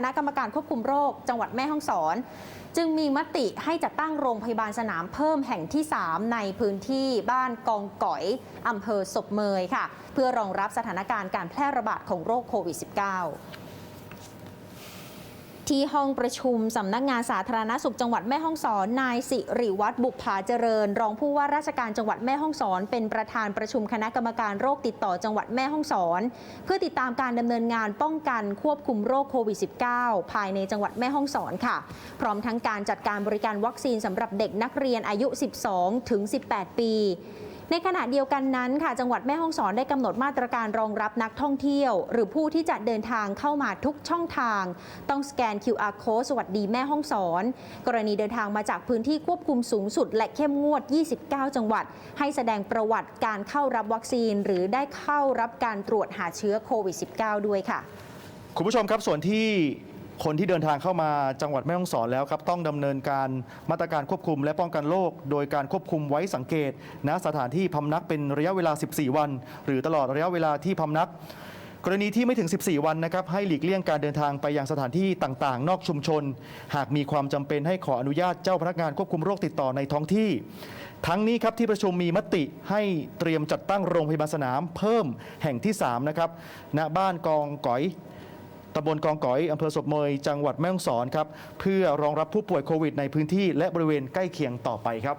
คณะกรรมการควบคุมโรค จังหวัดแม่ฮ่องสอน จึงมีมติให้จัดตั้งโรงพยาบาลสนามเพิ่มแห่งที่ 3 ในพื้นที่บ้านกองก๋อยอำเภอศพเมยค่ะ เพื่อรองรับสถานการณ์การแพร่ระบาดของโรคโควิด -19 ที่ห้องประชุมสำนักงานสาธารณสุขจังหวัดแม่ฮ่องสอน นายสิริวัตรบุภาเจริญ รองผู้ว่าราชการจังหวัดแม่ฮ่องสอน เป็นประธานประชุมคณะกรรมการโรคติดต่อจังหวัดแม่ฮ่องสอน เพื่อติดตามการดำเนินงานป้องกันควบคุมโรคโควิด -19 ภายในจังหวัดแม่ฮ่องสอนค่ะ พร้อมทั้งการจัดการบริการวัคซีนสำหรับเด็กนักเรียนอายุ 12 ถึง 18 ปี ในขณะเดียวกันนั้นค่ะจังหวัดแม่ฮ่องสอนได้กำหนดมาตรการรองรับนักท่องเที่ยว หรือผู้ที่จะเดินทางเข้ามาทุกช่องทาง ต้องสแกน QR code สวัสดีแม่ฮ่องสอน กรณีเดินทางมาจากพื้นที่ควบคุมสูงสุด และเข้มงวด 29 จังหวัด ให้แสดงประวัติการเข้ารับวัคซีน หรือได้เข้ารับการตรวจหาเชื้อโควิด -19 ด้วยค่ะ คุณผู้ชมครับส่วนที่ คนที่เดินทางเข้ามาจังหวัดแม่ฮ่องสอนแล้วครับต้องดำเนินการมาตรการควบคุมและป้องกันโรคโดยการควบคุมไว้สังเกตณสถานที่พำนักเป็นระยะเวลา 14 วัน หรือตลอดระยะเวลาที่พำนักกรณีที่ไม่ถึง 14 วันนะครับ ให้หลีกเลี่ยงการเดินทางไปยังสถานที่ต่างๆ นอกชุมชน หากมีความจำเป็นให้ขออนุญาตเจ้าพนักงานควบคุมโรคติดต่อในท้องที่ ทั้งนี้ครับที่ประชุมมีมติให้เตรียมจัดตั้งโรงพยาบาลสนามเพิ่มแห่งที่ 3 นะครับ ณ บ้านกองก๋อย ตำบลกองก๋อยอำเภอศพเมยจังหวัดแม่ฮ่องสอนครับเพื่อรองรับผู้ป่วยโควิดในพื้นที่และบริเวณใกล้เคียงต่อไปครับ